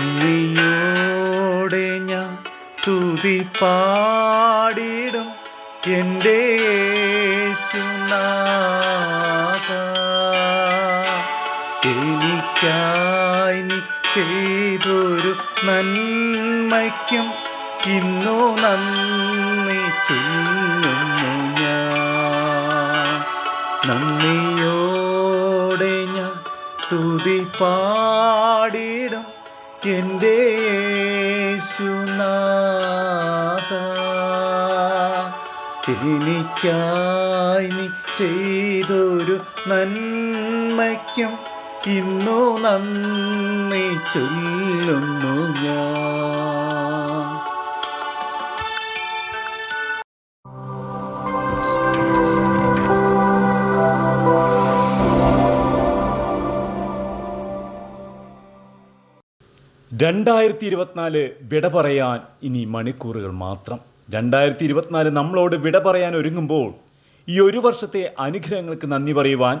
നന്ദിയോടെ ഞാൻ സ്തുതി പാടിടും എന്റെ എനിക്കായി നീ ചെയ്തൊരു നന്മയ്ക്കും ഇന്നു നന്ദി ചെയ്യുന്നു ഞാൻ. നന്ദിയോടെ ഞാൻ സ്തുതി പാടിടും എന്റെ എനിക്കായി നീ ചെയ്തൊരു നന്മയ്ക്കും ഇന്നു നന്ദി ചൊല്ലുന്നു ഞാൻ. രണ്ടായിരത്തി ഇരുപത്തിനാല് വിട പറയാൻ ഇനി മണിക്കൂറുകൾ മാത്രം. രണ്ടായിരത്തി ഇരുപത്തിനാല് നമ്മളോട് വിട പറയാൻ ഒരുങ്ങുമ്പോൾ ഈ ഒരു വർഷത്തെ അനുഗ്രഹങ്ങൾക്ക് നന്ദി പറയുവാൻ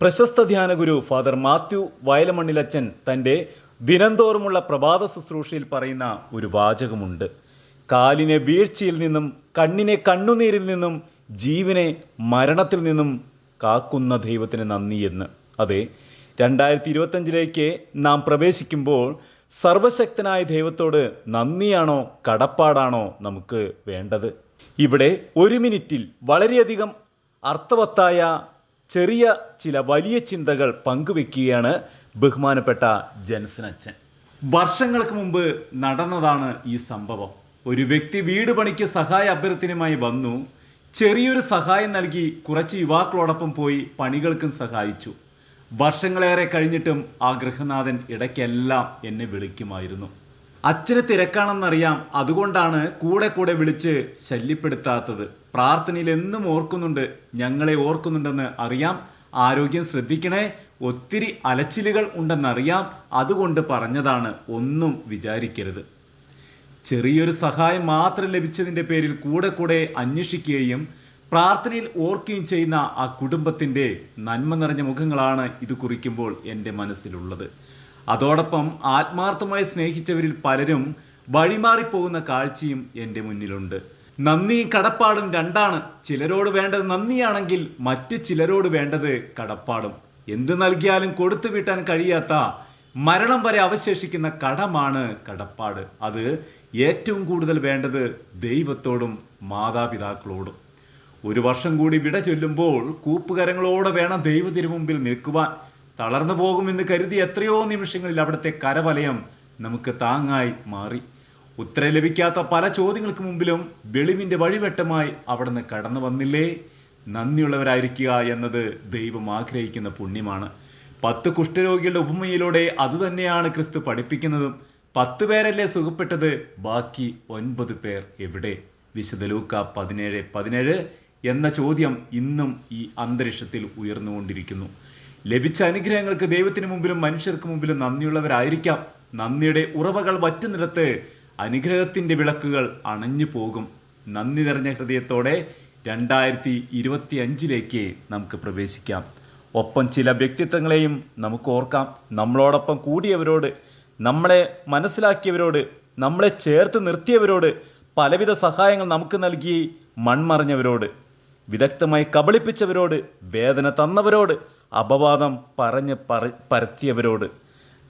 പ്രശസ്ത ധ്യാനഗുരു ഫാദർ മാത്യു വയലമണ്ണിലച്ചൻ തന്റെ ദിനംതോറുമുള്ള പ്രഭാത ശുശ്രൂഷയിൽ പറയുന്ന ഒരു വാചകമുണ്ട്. കാലിനെ വീഴ്ചയിൽ നിന്നും കണ്ണിനെ കണ്ണുനീരിൽ നിന്നും ജീവനെ മരണത്തിൽ നിന്നും കാക്കുന്ന ദൈവത്തിന് നന്ദി എന്ന്. അതെ രണ്ടായിരത്തി ഇരുപത്തഞ്ചിലേക്ക് നാം പ്രവേശിക്കുമ്പോൾ സർവശക്തനായ ദൈവത്തോട് നന്ദിയാണോ കടപ്പാടാണോ നമുക്ക് വേണ്ടത്? ഇവിടെ ഒരു മിനിറ്റിൽ വളരെയധികം അർത്ഥവത്തായ ചെറിയ ചില വലിയ ചിന്തകൾ പങ്കുവെക്കുകയാണ് ബഹുമാനപ്പെട്ട ജൻസൻ അച്ഛൻ. വർഷങ്ങൾക്ക് മുമ്പ് നടന്നതാണ് ഈ സംഭവം. ഒരു വ്യക്തി വീട് പണിക്ക് സഹായ അഭ്യർത്ഥനയുമായി വന്നു. ചെറിയൊരു സഹായം നൽകി കുറച്ച് യുവാക്കളോടൊപ്പം പോയി പണികൾക്കും സഹായിച്ചു. വർഷങ്ങളേറെ കഴിഞ്ഞിട്ടും ആ ഗൃഹനാഥൻ ഇടയ്ക്കെല്ലാം എന്നെ വിളിക്കുമായിരുന്നു. അച്ഛന് തിരക്കാണെന്നറിയാം. അതുകൊണ്ടാണ് കൂടെ കൂടെ വിളിച്ച് ശല്യപ്പെടുത്താത്തത്. പ്രാർത്ഥനയിൽ എന്നും ഓർക്കുന്നുണ്ട്. ഞങ്ങളെ ഓർക്കുന്നുണ്ടെന്ന് അറിയാം. ആരോഗ്യം ശ്രദ്ധിക്കണേ. ഒത്തിരി അലച്ചിലുകൾ ഉണ്ടെന്നറിയാം. അതുകൊണ്ട് പറഞ്ഞതാണ് ഒന്നും വിചാരിക്കരുത്. ചെറിയൊരു സഹായം മാത്രം ലഭിച്ചതിന്റെ പേരിൽ കൂടെ കൂടെ അന്വേഷിക്കുകയും പ്രാർത്ഥനയിൽ ഓർക്കുകയും ചെയ്യുന്ന ആ കുടുംബത്തിന്റെ നന്മ നിറഞ്ഞ മുഖങ്ങളാണ് ഇത് കുറിക്കുമ്പോൾ എന്റെ മനസ്സിലുള്ളത്. അതോടൊപ്പം ആത്മാർത്ഥമായി സ്നേഹിച്ചവരിൽ പലരും വഴിമാറിപ്പോകുന്ന കാഴ്ചയും എന്റെ മുന്നിലുണ്ട്. നന്ദിയും കടപ്പാടും രണ്ടാണ് ചിലരോട് വേണ്ടത് നന്ദിയാണെങ്കിൽ മറ്റ് ചിലരോട് വേണ്ടത് കടപ്പാടും. എന്ത് നൽകിയാലും കൊടുത്തു വീട്ടാൻ കഴിയാത്ത മരണം വരെ അവശേഷിക്കുന്ന കടമാണ് കടപ്പാട്. അത് ഏറ്റവും കൂടുതൽ വേണ്ടത് ദൈവത്തോടും മാതാപിതാക്കളോടും. ഒരു വർഷം കൂടി വിട ചൊല്ലുമ്പോൾ കൂപ്പുകരങ്ങളോടെ വേണം ദൈവ മുമ്പിൽ നിൽക്കുവാൻ. തളർന്നു പോകുമെന്ന് കരുതി എത്രയോ നിമിഷങ്ങളിൽ അവിടുത്തെ കരവലയം നമുക്ക് താങ്ങായി മാറി. ഉത്തരം ലഭിക്കാത്ത പല ചോദ്യങ്ങൾക്ക് മുമ്പിലും വെളിവിന്റെ വഴിവെട്ടമായി അവിടുന്ന് കടന്നു വന്നില്ലേ? നന്ദിയുള്ളവരായിരിക്കുക എന്നത് ദൈവം ആഗ്രഹിക്കുന്ന പുണ്യമാണ്. പത്ത് കുഷ്ഠരോഗികളുടെ ഉപമയിലൂടെ അതുതന്നെയാണ് ക്രിസ്തു പഠിപ്പിക്കുന്നതും. പത്ത് പേരല്ലേ സുഖപ്പെട്ടത്? ബാക്കി ഒൻപത് പേർ എവിടെ? വിശുദ്ധ ലൂക്ക പതിനേഴ് പതിനേഴ് എന്ന ചോദ്യം ഇന്നും ഈ അന്തരീക്ഷത്തിൽ ഉയർന്നുകൊണ്ടിരിക്കുന്നു. ലഭിച്ച അനുഗ്രഹങ്ങൾക്ക് ദൈവത്തിന് മുമ്പിലും മനുഷ്യർക്ക് മുമ്പിലും നന്ദിയുള്ളവരായിരിക്കാം. നന്ദിയുടെ ഉറവകൾ വറ്റുന്നിടത്ത് അനുഗ്രഹത്തിന്റെ വിളക്കുകൾ അണഞ്ഞു പോകും. നന്ദി നിറഞ്ഞ ഹൃദയത്തോടെ രണ്ടായിരത്തി ഇരുപത്തി അഞ്ചിലേക്ക് നമുക്ക് പ്രവേശിക്കാം. ഒപ്പം ചില വ്യക്തിത്വങ്ങളെയും നമുക്ക് ഓർക്കാം. നമ്മളോടൊപ്പം കൂടിയവരോട് നമ്മളെ മനസ്സിലാക്കിയവരോട് നമ്മളെ ചേർത്ത് നിർത്തിയവരോട് പലവിധ സഹായങ്ങൾ നമുക്ക് നൽകി മൺമറഞ്ഞവരോട്. വിദഗ്ധമായി കബളിപ്പിച്ചവരോട് വേദന തന്നവരോട് അപവാദം പറഞ്ഞ് പറ പരത്തിയവരോട്.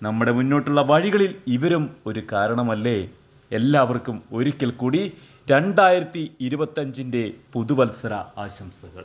നമ്മുടെ മുന്നോട്ടുള്ള വഴികളിൽ ഇവരും ഒരു കാരണമല്ലേ? എല്ലാവർക്കും ഒരിക്കൽ കൂടി രണ്ടായിരത്തി ഇരുപത്തഞ്ചിന്റെ പുതുവത്സര ആശംസകൾ.